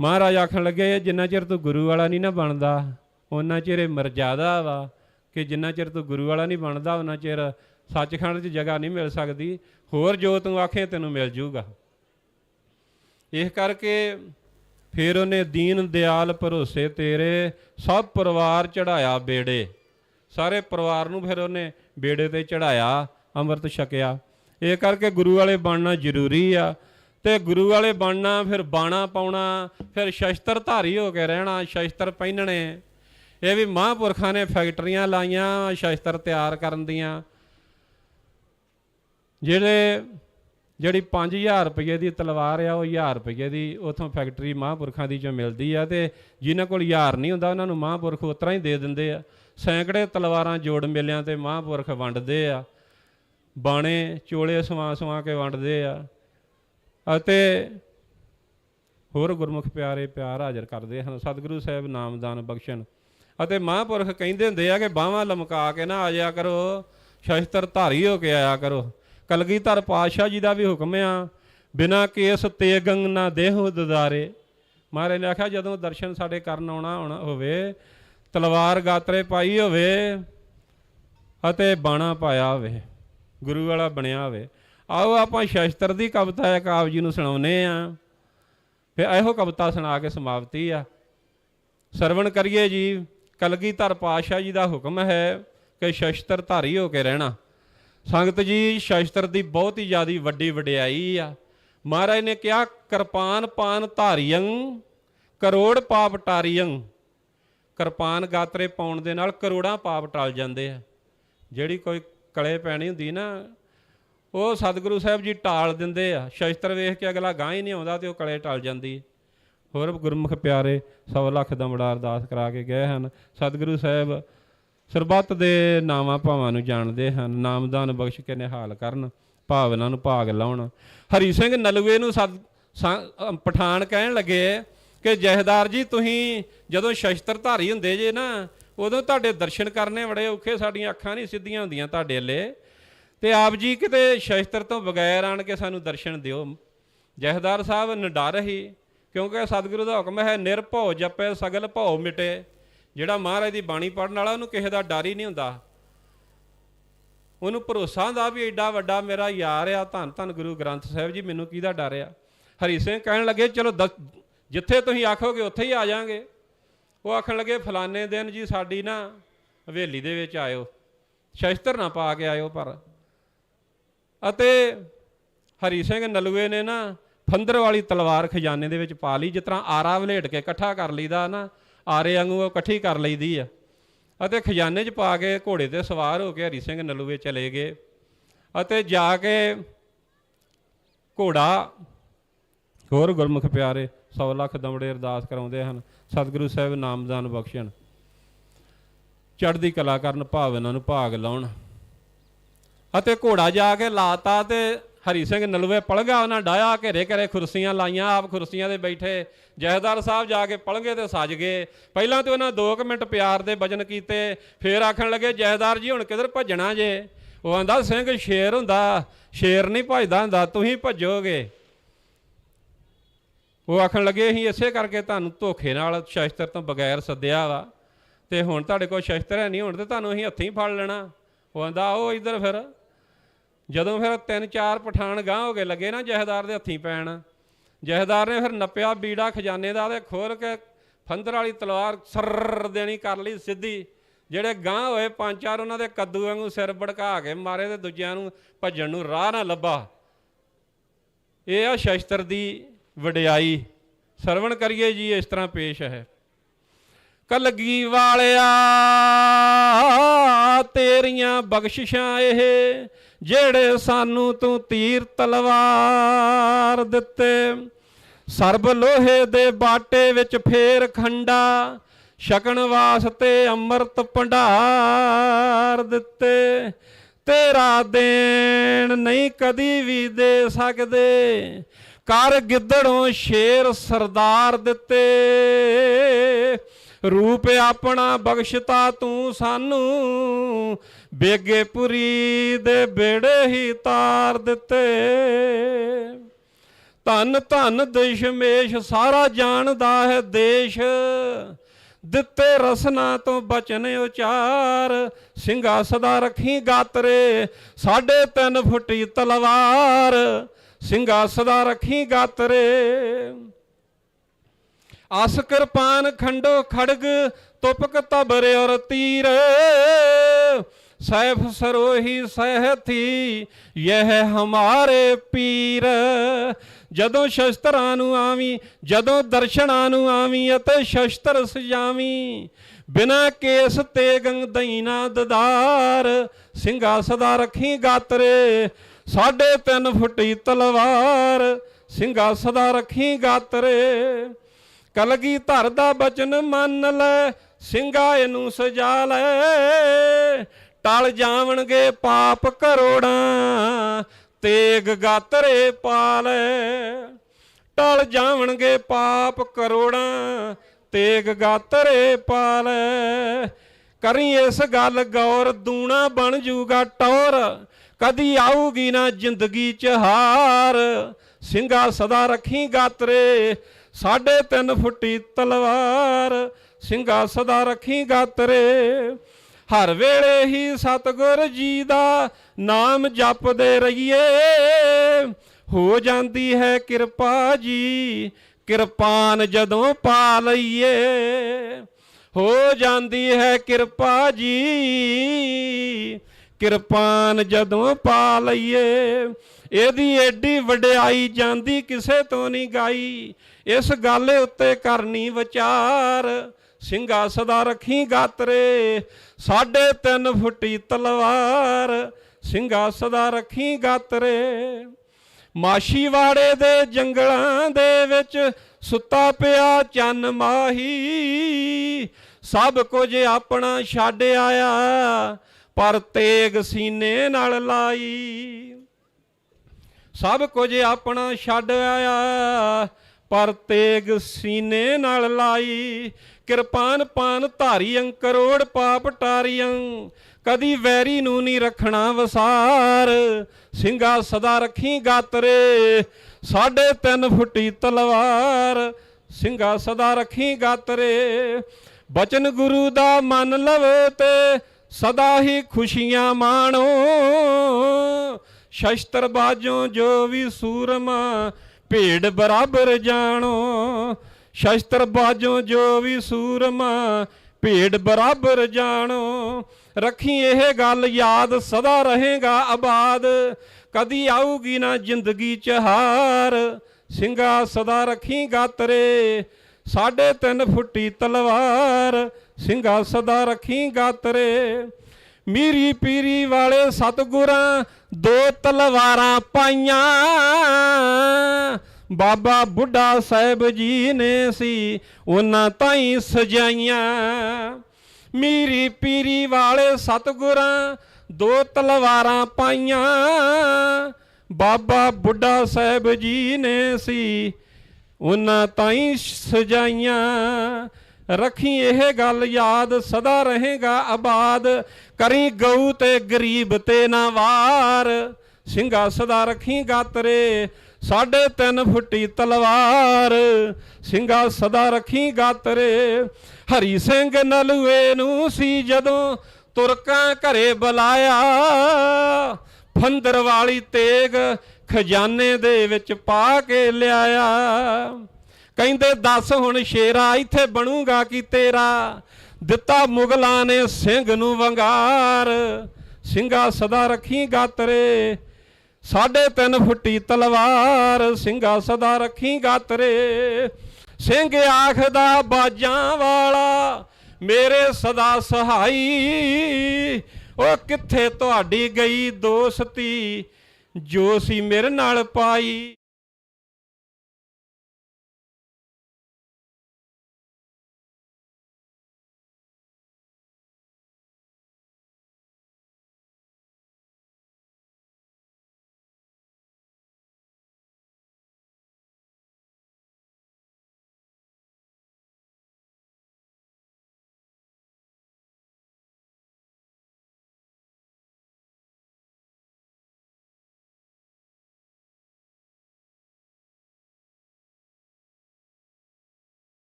S1: ਮਹਾਰਾਜ ਆਖਣ ਲੱਗੇ, ਜਿੰਨਾ ਚਿਰ ਤੂੰ ਗੁਰੂ ਵਾਲਾ ਨਹੀਂ ਨਾ ਬਣਦਾ ਉਹਨਾਂ ਚਿਰ ਇਹ ਮਰਜ਼ਾਦਾ ਵਾ। ਕਿ ਜਿੰਨਾ ਚਿਰ ਤੂੰ ਗੁਰੂ ਵਾਲਾ ਨਹੀਂ ਬਣਦਾ, ਉਹਨਾਂ ਚਿਰ ਸੱਚਖੰਡ 'ਚ ਜਗ੍ਹਾ ਨਹੀਂ ਮਿਲ ਸਕਦੀ। ਹੋਰ ਜੋ ਤੂੰ ਆਖੇ, ਤੈਨੂੰ ਮਿਲ ਜੂਗਾ। ਇਸ ਕਰਕੇ ਫਿਰ ਉਹਨੇ ਦੀਨ ਦਿਆਲ ਭਰੋਸੇ ਤੇਰੇ, ਸਭ ਪਰਿਵਾਰ ਚੜਾਇਆ ਬੇੜੇ। ਸਾਰੇ ਪਰਿਵਾਰ ਨੂੰ ਫਿਰ ਉਹਨੇ ਬੇੜੇ ਤੇ ਚੜਾਇਆ ਅੰਮ੍ਰਿਤ ਛਕਿਆ। ਇਹ ਕਰਕੇ ਗੁਰੂ ਵਾਲੇ ਬਣਨਾ ਜ਼ਰੂਰੀ ਆ। ਤੇ ਗੁਰੂ ਵਾਲੇ ਬਣਨਾ, ਫਿਰ ਬਾਣਾ ਪਾਉਣਾ, ਫਿਰ ਸ਼ਸਤਰ ਧਾਰੀ ਹੋ ਕੇ ਰਹਿਣਾ, ਸ਼ਸਤਰ ਪਹਿਨਣੇ। ਇਹ ਵੀ ਮਹਾਂਪੁਰਖਾਂ ਨੇ ਫੈਕਟਰੀਆਂ ਲਾਈਆਂ, ਸ਼ਸਤਰ ਤਿਆਰ ਕਰਨ ਦੀਆਂ। ਜਿਹੜੇ, ਜਿਹੜੀ 5000 ਰੁਪਏ ਦੀ ਤਲਵਾਰ ਆ, ਉਹ 1000 ਰੁਪਏ ਦੀ ਉਥੋਂ ਫੈਕਟਰੀ ਮਹਾਂਪੁਰਖਾਂ ਦੀ ਚੋਂ ਮਿਲਦੀ ਆ ਤੇ ਜਿਨ੍ਹਾਂ ਕੋਲ 1000 ਨਹੀਂ ਹੁੰਦਾ, ਉਹਨਾਂ ਨੂੰ ਮਹਾਂਪੁਰਖ ਉਤਰਾ ਹੀ ਦੇ ਦਿੰਦੇ ਆ। ਸੈਂਕੜੇ ਤਲਵਾਰਾਂ ਜੋੜ ਮੇਲਿਆਂ ਤੇ ਮਹਾਂਪੁਰਖ ਵੰਡਦੇ ਆ। ਬਾਣੇ, ਚੋਲੇ ਸਵਾ ਸਵਾ ਕੇ ਵੰਡਦੇ ਆ। ਅਤੇ ਹੋਰ ਗੁਰਮੁਖ ਪਿਆਰੇ ਪਿਆਰ ਹਾਜ਼ਰ ਕਰਦੇ ਹਨ। ਸਤਿਗੁਰੂ ਸਾਹਿਬ ਨਾਮਦਾਨ ਬਖਸ਼ਣ। ਅਤੇ ਮਹਾਂਪੁਰਖ ਕਹਿੰਦੇ ਹੁੰਦੇ ਆ ਕਿ ਬਾਹਾਂ ਲਮਕਾ ਕੇ ਨਾ ਆ ਜਾਇਆ ਕਰੋ, ਸ਼ਸਤਰ ਧਾਰੀ ਹੋ ਕੇ ਆਇਆ ਕਰੋ। ਕਲਗੀਧਰ ਪਾਤਸ਼ਾਹ ਜੀ ਦਾ ਵੀ ਹੁਕਮ ਆ, ਬਿਨਾ ਕੇਸ ਤੇਗੰਗ ਨਾ ਦੇਹੋ ਦਦਾਰੇ। ਮਹਾਰਾਜ ਨੇ ਆਖਿਆ, ਜਦੋਂ ਦਰਸ਼ਨ ਸਾਡੇ ਕਰਨ ਆਉਣਾ ਹੋਣਾ ਹੋਵੇ, ਤਲਵਾਰ ਗਾਤਰੇ ਪਾਈ ਹੋਵੇ ਅਤੇ ਬਾਣਾ ਪਾਇਆ ਹੋਵੇ, ਗੁਰੂ ਵਾਲਾ ਬਣਿਆ ਹੋਵੇ। ਆਓ ਆਪਾਂ ਸ਼ਸਤਰ ਦੀ ਕਵਿਤਾ ਇੱਕ ਆਪ ਜੀ ਨੂੰ ਸੁਣਾਉਨੇ ਆ। ਫਿਰ ਇਹੋ ਕਵਿਤਾ ਸੁਣਾ ਕੇ ਸਮਾਪਤੀ ਆ। ਸਰਵਣ ਕਰੀਏ ਜੀ। ਕਲਗੀਧਰ ਪਾਤਸ਼ਾਹ ਜੀ ਦਾ ਹੁਕਮ ਹੈ ਕਿ ਸ਼ਸਤਰ ਧਾਰੀ ਹੋ ਕੇ ਰਹਿਣਾ। ਸੰਗਤ ਜੀ, ਸ਼ਸਤਰ ਦੀ ਬਹੁਤ ਹੀ ਜ਼ਿਆਦੀ ਵੱਡੀ ਵਡਿਆਈ ਆ। ਮਹਾਰਾਜ ਨੇ ਕਿਹਾ, ਕਿਰਪਾਨ ਪਾਨ ਧਾਰੀਅੰ, ਕਰੋੜ ਪਾਪ ਟਾਰੀਅੰ। ਕਿਰਪਾਨ ਗਾਤਰੇ ਪਾਉਣ ਦੇ ਨਾਲ ਕਰੋੜਾਂ ਪਾਪ ਟਲ ਜਾਂਦੇ ਆ। ਜਿਹੜੀ ਕੋਈ ਕਲੇ ਪੈਣੀ ਹੁੰਦੀ ਨਾ, ਉਹ ਸਤਿਗੁਰੂ ਸਾਹਿਬ ਜੀ ਟਾਲ ਦਿੰਦੇ ਆ। ਸ਼ਸਤਰ ਵੇਖ ਕੇ ਅਗਲਾ ਗਾਂ ਹੀ ਨਹੀਂ ਆਉਂਦਾ ਤੇ ਉਹ ਕਲੇ ਟਲ ਜਾਂਦੀ ਹੋਰ ਗੁਰਮੁਖ ਪਿਆਰੇ 100 ਲੱਖ ਦਮੜਾ ਅਰਦਾਸ ਕਰਾ ਕੇ ਗਏ ਹਨ। ਸਤਿਗੁਰੂ ਸਾਹਿਬ ਸਰਬੱਤ ਦੇ ਨਾਵਾਂ ਭਾਵਾਂ ਨੂੰ ਜਾਣਦੇ ਹਨ। ਨਾਮਦਾਨ ਬਖਸ਼ ਕੇ ਨਿਹਾਲ ਕਰਨ ਭਾਵਨਾ ਨੂੰ ਭਾਗ ਲਾਉਣ। ਹਰੀ ਸਿੰਘ ਨਲੂਏ ਨੂੰ ਸਦ ਸਾ- ਅ, ਪਠਾਨ ਕਹਿਣ ਲੱਗੇ ਕਿ ਜਹਦਾਰ ਜੀ ਤੁਸੀਂ ਜਦੋਂ ਸ਼ਸਤਰ ਧਾਰੀ ਹੁੰਦੇ ਜੇ ਨਾ ਉਦੋਂ ਤੁਹਾਡੇ ਦਰਸ਼ਨ ਕਰਨੇ ਬੜੇ ਔਖੇ ਸਾਡੀਆਂ ਅੱਖਾਂ ਨਹੀਂ ਸਿੱਧੀਆਂ ਹੁੰਦੀਆਂ ਤੁਹਾਡੇ ਅੱਲੇ। ਤੇ ਆਪ ਜੀ ਕਿਤੇ ਸ਼ਸਤਰ ਤੋਂ ਬਗੈਰ ਆਣ ਕੇ ਸਾਨੂੰ ਦਰਸ਼ਨ ਦਿਓ। ਜਹਦਾਰ ਸਾਹਿਬ ਨਡਰ ਹੀ। ਕਿਉਂਕਿ ਸਤਿਗੁਰੂ ਦਾ ਹੁਕਮ ਹੈ, ਨਿਰਭਉ ਜਪੈ, ਸਗਲ ਭਉ ਮਿਟੇ। ਜਿਹੜਾ ਮਹਾਰਾਜ ਦੀ ਬਾਣੀ ਪੜਨ ਵਾਲਾ, ਉਹਨੂੰ ਕਿਸੇ ਦਾ ਡਰ ਹੀ ਨਹੀਂ ਹੁੰਦਾ। ਉਹਨੂੰ ਭਰੋਸਾ ਹੁੰਦਾ ਵੀ ਐਡਾ ਵੱਡਾ ਮੇਰਾ ਯਾਰ ਆ, ਧੰਨ ਧੰਨ ਗੁਰੂ ਗ੍ਰੰਥ ਸਾਹਿਬ ਜੀ, ਮੈਨੂੰ ਕਿਹਦਾ ਡਰ ਆ? ਹਰੀ ਸਿੰਘ ਕਹਿਣ ਲੱਗੇ, ਚਲੋ ਦੱਸ- ਜਿੱਥੇ ਤੁਸੀਂ ਆਖੋਗੇ, ਉੱਥੇ ਹੀ ਆ ਜਾਾਂਗੇ। ਉਹ ਆਖਣ ਲੱਗੇ, ਫਲਾਣੇ ਦਿਨ ਜੀ ਸਾਡੀ ਨਾ ਹਵੇਲੀ ਦੇ ਵਿੱਚ ਆਇਓ। ਸ਼ਸਤਰ ਨਾ ਪਾ ਕੇ ਆਇਓ ਪਰ। ਅਤੇ ਹਰੀ ਸਿੰਘ ਨਲੂਏ ਨੇ ਨਾ ਫੰਦਰ ਵਾਲੀ ਤਲਵਾਰ ਖਜ਼ਾਨੇ ਦੇ ਵਿੱਚ ਪਾ ਲਈ, ਜਿਸ ਤਰ੍ਹਾਂ ਆਰਾ ਵਲੇਟ ਕੇ ਇਕੱਠਾ ਕਰ ਲਈਦਾ ਨਾ, ਆਰੇ ਵਾਂਗੂ ਉਹ ਇਕੱਠੀ ਕਰ ਲਈਦੀ ਆ। ਅਤੇ ਖਜ਼ਾਨੇ 'ਚ ਪਾ ਕੇ ਘੋੜੇ ਤੇ ਸਵਾਰ ਹੋ ਕੇ ਹਰੀ ਸਿੰਘ ਨਲੂਏ ਚਲੇ ਗਏ। ਅਤੇ ਜਾ ਕੇ ਘੋੜਾ, ਹੋਰ ਗੁਰਮੁਖ ਪਿਆਰੇ 100 ਲੱਖ ਦਮੜੇ ਅਰਦਾਸ ਕਰਾਉਂਦੇ ਹਨ, ਸਤਿਗੁਰੂ ਸਾਹਿਬ ਨਾਮਦਾਨ ਬਖਸ਼ਣ। ਚੜ੍ਹਦੀ ਕਲਾ ਕਰਨ ਭਾਵਨਾ ਨੂੰ ਭਾਗ ਲਾਉਣ। ਅਤੇ ਘੋੜਾ ਜਾ ਕੇ ਲਾਤਾ ਤੇ ਹਰੀ ਸਿੰਘ ਨਲਵੇ ਪਲਗਾ ਉਹਨਾਂ ਡਾਇਆ, ਘੇਰੇ ਘਰੇ ਕੁਰਸੀਆਂ ਲਾਈਆਂ, ਆਪ ਕੁਰਸੀਆਂ ਤੇ ਬੈਠੇ। ਜਹਦਾਰ ਸਾਹਿਬ ਜਾ ਕੇ ਪਲਗੇ ਤੇ ਸੱਜ ਗਏ। ਪਹਿਲਾਂ ਤੇ ਉਹਨਾਂ 2 ਮਿੰਟ ਪਿਆਰ ਦੇ ਵਜਨ ਕੀਤੇ। ਫੇਰ ਆਖਣ ਲੱਗੇ ਜਹਦਾਰ ਜੀ, ਹੁਣ ਕਿਧਰ ਭੱਜਣਾ ਜੇ? ਉਹ ਆਂਦਾ, ਸਿੰਘ, ਸ਼ੇਰ ਹੁੰਦਾ। ਸ਼ੇਰ ਨਹੀਂ ਭੱਜਦਾ ਹੁੰਦਾ, ਤੁਸੀਂ ਭੱਜੋਗੇ। ਉਹ ਆਖਣ ਲੱਗੇ, ਅਸੀਂ ਇਸੇ ਕਰਕੇ ਤੁਹਾਨੂੰ ਧੋਖੇ ਨਾਲ ਸ਼ਸਤਰ ਤੋਂ ਬਗੈਰ ਸੱਦਿਆ ਵਾ। ਤੇ ਹੁਣ ਤੁਹਾਡੇ ਕੋਲ ਸ਼ਸਤਰ ਹੈ ਨਹੀਂ, ਹੁਣ ਤੇ ਤੁਹਾਨੂੰ ਅਸੀਂ ਹੱਥੀਂ ਫੜ ਲੈਣਾ। ਉਹ ਆਂਦਾ ਉਹ ਇੱਧਰ ਫਿਰ। ਜਦੋਂ ਫਿਰ ਤਿੰਨ ਚਾਰ ਪਠਾਨ ਗਾਂਹ ਹੋ ਕੇ ਲੱਗੇ ਨਾ ਜਹਦਾਰ ਦੇ ਹੱਥੀਂ ਪੈਣ। ਜਹਦਾਰ ਨੇ ਫਿਰ ਨੱਪਿਆ ਬੀੜਾ ਖਜ਼ਾਨੇ ਦਾ ਤੇ ਖੋਲ ਕੇ ਫੰਦਰ ਵਾਲੀ ਤਲਵਾਰ ਸਰ ਦੇਣੀ ਕਰ ਲਈ ਸਿੱਧੀ। ਜਿਹੜੇ ਗਾਂਹ ਹੋਏ, ਪੰਜ ਚਾਰ ਉਹਨਾਂ ਦੇ ਕੱਦੂ ਵਾਂਗੂ ਸਿਰ ਭੜਕਾ ਕੇ ਮਾਰੇ ਤੇ ਦੂਜਿਆਂ ਨੂੰ ਭੱਜਣ ਨੂੰ ਰਾਹ ਨਾ ਲੱਭਾ। ਇਹ ਆ ਸ਼ਸਤਰ ਦੀ ਵਡਿਆਈ। ਸਰਵਣ ਕਰੀਏ ਜੀ, ਇਸ ਤਰ੍ਹਾਂ ਪੇਸ਼ ਹੈ। ਕਲਗੀ ਵਾਲਿਆ, ਤੇਰੀਆਂ ਬਖਸ਼ਿਸ਼ਾਂ ਇਹ ਜਿਹੜੇ ਸਾਨੂੰ ਤੂੰ ਤੀਰ ਤਲਵਾਰ ਦਿੱਤੇ, ਸਰਬ ਲੋਹੇ ਦੇ ਬਾਟੇ ਵਿੱਚ ਫੇਰ ਖੰਡਾ, ਛਕਣ ਵਾਸਤੇ ਅੰਮ੍ਰਿਤ ਭੰਡਾਰ ਦਿੱਤੇ। ਤੇਰਾ ਦੇਣ ਨਹੀਂ ਕਦੀ ਵੀ ਦੇ ਸਕਦੇ, ਕਰ ਗਿੱਦੜੋਂ ਸ਼ੇਰ ਸਰਦਾਰ ਦਿੱਤੇ। ਰੂਪ ਆਪਣਾ ਬਖਸ਼ਤਾ ਤੂੰ ਸਾਨੂੰ। ਬੇਗੇਪੁਰੀ ਦੇ ਬੇੜੇ ਹੀ ਤਾਰ ਦਿੱਤੇ। ਧੰਨ ਧੰਨ ਦਸ਼ਮੇਸ਼ ਸਾਰਾ ਜਾਣਦਾ ਹੈ ਦੇਸ਼। ਦਿੱਤੇ ਰਸਨਾ ਤੋਂ ਬਚਨ ਉਚਾਰ। ਸਿੰਘਾ ਸਦਾ ਰੱਖੀ ਗਾਤਰੇ, ਸਾਢੇ ਤਿੰਨ ਫੁੱਟੀ ਤਲਵਾਰ। ਸਿੰਘਾ ਸਦਾ ਰੱਖੀ ਗਾਤਰੇ। ਅਸ ਕਿਰਪਾਨ ਖੰਡੋ ਖੜਗ, ਤੁਪਕ ਤਬਰ ਔਰ ਤੀਰ। ਸੈਫ ਸਰੋਹੀ ਸਹਿਥੀ ਯਹ ਹਮਾਰੇ ਪੀਰ। ਜਦੋਂ ਸ਼ਸਤਰਾਂ ਨੂੰ ਆਵੀਂ, ਜਦੋਂ ਦਰਸ਼ਨਾਂ ਨੂੰ ਆਵੀਂ ਅਤੇ ਸ਼ਸਤਰ ਸਜਾਵੀਂ, ਬਿਨਾ ਕੇਸ ਤੇ ਗੰਗਦਈਨਾ ਦਦਾਰ। ਸਿੰਘਾ ਸਦਾ ਰੱਖੀ ਗਾਤਰੇ, ਸਾਢੇ ਤਿੰਨ ਫੁੱਟੀ ਤਲਵਾਰ। ਸਿੰਘਾ ਸਦਾ ਰੱਖੀ ਗਾਤਰੇ ਕਲਗੀ ਧਰ ਦਾ ਬਚਨ ਮੰਨ ਲੈ, ਸਿੰਘਾ ਇਹਨੂੰ ਸਜਾ ਲੈ। ਟਲ ਜਾਵਣਗੇ ਪਾਪ ਕਰੋੜਾਂ, ਤੇਗ ਗਾਤਰੇ ਪਾਲ ਲੈ। ਟਲ ਜਾਵਣਗੇ ਪਾਪ ਕਰੋੜਾਂ, ਤੇਗ ਗਾਤਰੇ ਪਾ ਕਰੀ ਇਸ ਗੱਲ ਗੌਰ, ਦੂਣਾ ਬਣ ਜੂਗਾ ਟੌਰ। ਕਦੀ ਆਊਗੀ ਨਾ ਜ਼ਿੰਦਗੀ ਚ ਹਾਰ। ਸਿੰਘਾ ਸਦਾ ਰੱਖੀ ਗਾਤਰੇ ਸਾਢੇ ਤਿੰਨ ਫੁੱਟੀ ਤਲਵਾਰ, ਸਿੰਘਾ ਸਦਾ ਰੱਖੀ ਗਾਤਰੇ। ਹਰ ਵੇਲੇ ਹੀ ਸਤਗੁਰ ਜੀ ਦਾ ਨਾਮ ਜਪਦੇ ਰਹੀਏ। ਹੋ ਜਾਂਦੀ ਹੈ ਕਿਰਪਾ ਜੀ, ਕਿਰਪਾਨ ਜਦੋਂ ਪਾ ਲਈਏ। ਹੋ ਜਾਂਦੀ ਹੈ ਕਿਰਪਾ ਜੀ, ਕਿਰਪਾਨ ਜਦੋਂ ਪਾ ਲਈਏ। ਇਹਦੀ ਐਡੀ ਵਡਿਆਈ ਜਾਂਦੀ ਕਿਸੇ ਤੋਂ ਨਹੀਂ ਗਾਈ। ਇਸ ਗੱਲ ਉੱਤੇ ਕਰਨੀ ਵਿਚਾਰ, ਸਿੰਘਾ ਸਦਾ ਰੱਖੀ ਗਾਤਰੇ। ਸਾਢੇ ਤਿੰਨ ਫੁੱਟੀ ਤਲਵਾਰ, ਸਿੰਘਾ ਸਦਾ ਰੱਖੀ ਗਾਤਰੇ। ਮਾਸ਼ੀਵਾੜੇ ਦੇ ਜੰਗਲਾਂ ਦੇ ਵਿੱਚ ਸੁੱਤਾ ਪਿਆ ਚੰਨ ਮਾਹੀ। ਸਭ ਕੁਝ ਆਪਣਾ ਛੱਡ ਆਇਆ, ਪਰ ਤੇਗ ਸੀਨੇ ਨਾਲ ਲਾਈ। ਸਭ ਕੁਝ ਆਪਣਾ ਛੱਡ ਆਇਆ। ਪਰ ਤੇਗ ਸੀਨੇ ਨਾਲ ਲਾਈ ਕਿਰਪਾਨ ਪਾਨ ਧਾਰੀਆਂ, ਕਰੋੜ ਪਾਪ ਟਾਰੀਆਂ। ਕਦੀ ਵੈਰੀ ਨੂੰ ਨਹੀਂ ਰੱਖਣਾ ਵਸਾਰ। ਸਿੰਘਾ ਸਦਾ ਰੱਖੀ ਗਾਤਰੇ, ਸਾਢੇ ਤਿੰਨ ਫੁੱਟੀ ਤਲਵਾਰ। ਸਿੰਘਾ ਸਦਾ ਰੱਖੀ ਗਾਤਰੇ, ਬਚਨ ਗੁਰੂ ਦਾ ਮੰਨ ਲਵੇ ਤੇ ਸਦਾ ਹੀ ਖੁਸ਼ੀਆਂ ਮਾਣੋ। ਸ਼ਸਤਰ ਬਾਜੋਂ ਜੋ ਵੀ ਸੂਰਮਾ ਭੇਡ ਬਰਾਬਰ ਜਾਣੋ, ਸ਼ਸਤਰ ਬਾਜੋਂ ਜੋ ਵੀ ਸੂਰਮਾ ਭੇਡ ਬਰਾਬਰ ਜਾਣੋ, ਰੱਖੀ ਇਹ ਗੱਲ ਯਾਦ ਸਦਾ ਰਹੇਗਾ ਆਬਾਦ, ਕਦੀ ਆਊਗੀ ਨਾ ਜ਼ਿੰਦਗੀ ਚ ਹਾਰ, ਸਿੰਘਾ ਸਦਾ ਰੱਖੀ ਗਾਤਰੇ ਸਾਢੇ ਤਿੰਨ ਫੁੱਟੀ ਤਲਵਾਰ, ਸਿੰਘਾ ਸਦਾ ਰੱਖੀ ਗਾਤਰੇ ਮੀਰੀ ਪੀਰੀ ਵਾਲੇ ਸਤਗੁਰਾਂ ਦੋ ਤਲਵਾਰਾਂ ਪਾਈਆਂ। ਬਾਬਾ ਬੁੱਢਾ ਸਾਹਿਬ ਜੀ ਨੇ ਸੀ, ਉਹਨਾਂ ਤਾਈ ਸਜਾਈਆਂ। ਮੀਰੀ ਪੀਰੀ ਵਾਲੇ ਸਤਗੁਰਾਂ ਦੋ ਤਲਵਾਰਾਂ ਪਾਈਆਂ। ਬਾਬਾ ਬੁੱਢਾ ਸਾਹਿਬ ਜੀ ਨੇ ਸੀ, ਉਹਨਾਂ ਤਾਈ ਸਜਾਈਆਂ। ਰਖੀ ਇਹ ਗੱਲ ਯਾਦ, ਸਦਾ ਰਹੇਗਾ ਆਬਾਦ। ਕਰੀ ਗਊ ਤੇ ਗਰੀਬ ਤੇ ਨਾ ਵਾਰ। ਸਿੰਘਾ ਸਦਾ ਰੱਖੀ ਗਾਤਰੇ, ਸਾਢੇ ਤਿੰਨ ਫੁੱਟੀ ਤਲਵਾਰ। ਸਿੰਘਾ ਸਦਾ ਰੱਖੀ ਗਾਤਰੇ, ਹਰੀ ਸਿੰਘ ਨਲੂਏ ਨੂੰ ਸੀ ਜਦੋਂ ਤੁਰਕਾਂ ਘਰੇ ਬੁਲਾਇਆ। ਫੰਦਰ ਵਾਲੀ ਤੇਗ ਖਜ਼ਾਨੇ ਦੇ ਵਿੱਚ ਪਾ ਕੇ ਲਿਆਇਆ। ਕਹਿੰਦੇ, ਦੱਸ ਹੁਣ ਸ਼ੇਰਾ ਇੱਥੇ ਬਣੂਗਾ ਕੀ ਤੇਰਾ? ਦਿੱਤਾ ਮੁਗਲਾਂ ਨੇ ਸਿੰਘ ਨੂੰ ਵੰਗਾਰ। ਸਿੰਘਾ ਸਦਾ ਰੱਖੀ ਗਾਤਰੇ ਸਾਢੇ ਤਿੰਨ ਫੁੱਟੀ ਤਲਵਾਰ। ਸਿੰਘਾ ਸਦਾ ਰੱਖੀ ਗਾਤਰੇ ਸਿੰਘ ਆਖਦਾ, ਬਾਜਾਂ ਵਾਲਾ, ਮੇਰੇ ਸਦਾ ਸਹਾਈ। ਉਹ ਕਿੱਥੇ ਤੁਹਾਡੀ ਗਈ ਦੋਸਤੀ? ਜੋ ਸੀ ਮੇਰੇ ਨਾਲ ਪਾਈ।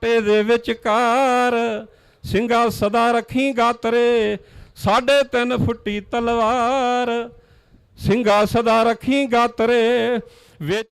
S1: ਟੇ ਦੇ ਵਿਚਕਾਰ ਸਿੰਘਾ ਸਦਾ ਰੱਖੀ ਗਾਤਰੇ ਸਾਢੇ ਤਿੰਨ ਫੁੱਟੀ ਤਲਵਾਰ। ਸਿੰਘਾ ਸਦਾ ਰੱਖੀ ਗਾਤਰੇ ਵਿੱਚ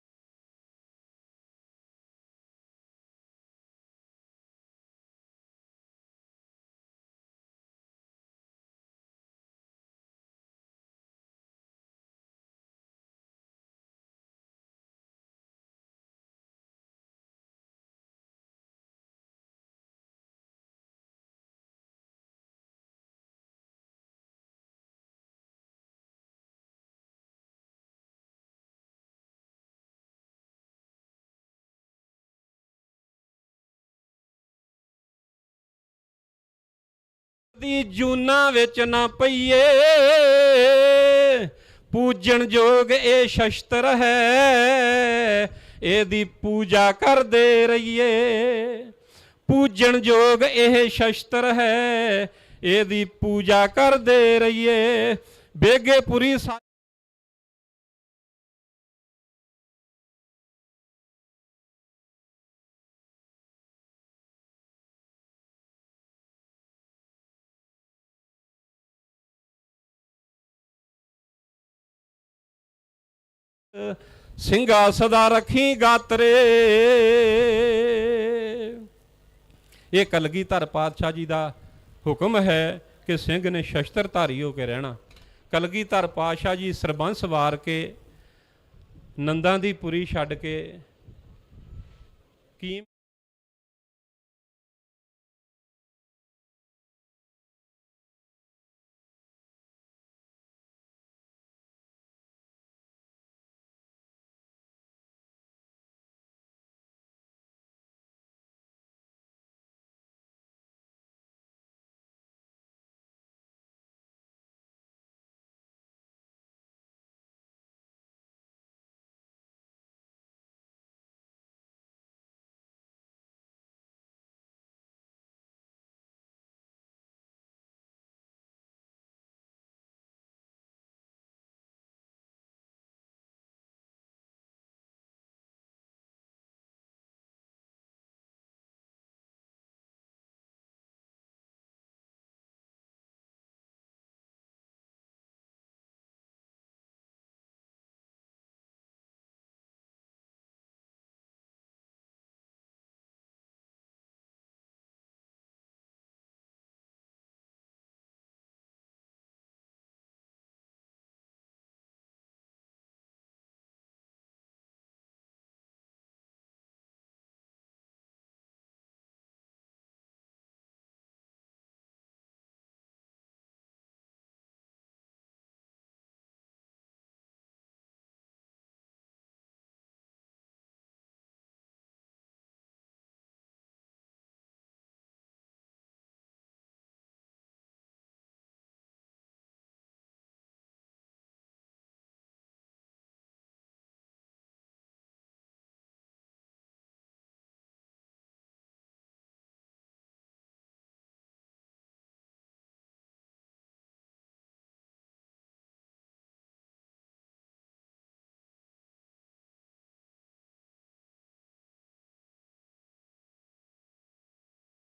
S1: ਦੀ ਜੂਨਾ ਵਿੱਚ ਨਾ ਪਈਏ। ਪੂਜਣ ਯੋਗ ਇਹ ਸ਼ਸਤਰ ਹੈ, ਇਹਦੀ ਪੂਜਾ ਕਰਦੇ ਰਹੀਏ। ਪੂਜਣ ਯੋਗ ਇਹ ਸ਼ਸਤਰ ਹੈ, ਇਹਦੀ ਪੂਜਾ ਕਰਦੇ ਰਹੀਏ। ਬੇਗੇਪੁਰੀ ਸਿੰਘਾ ਸਦਾ ਰੱਖੀ ਗਾਤਰੇ। ਇਹ ਕਲਗੀਧਰ ਪਾਤਸ਼ਾਹ ਜੀ ਦਾ ਹੁਕਮ ਹੈ ਕਿ ਸਿੰਘ ਨੇ ਸ਼ਸਤਰ ਧਾਰੀ ਹੋ ਕੇ ਰਹਿਣਾ। ਕਲਗੀਧਰ ਪਾਤਸ਼ਾਹ ਜੀ ਸਰਬੰਸ ਵਾਰ ਕੇ, ਨੰਦਾਂ ਦੀ ਪੁਰੀ ਛੱਡ ਕੇ, ਕੀ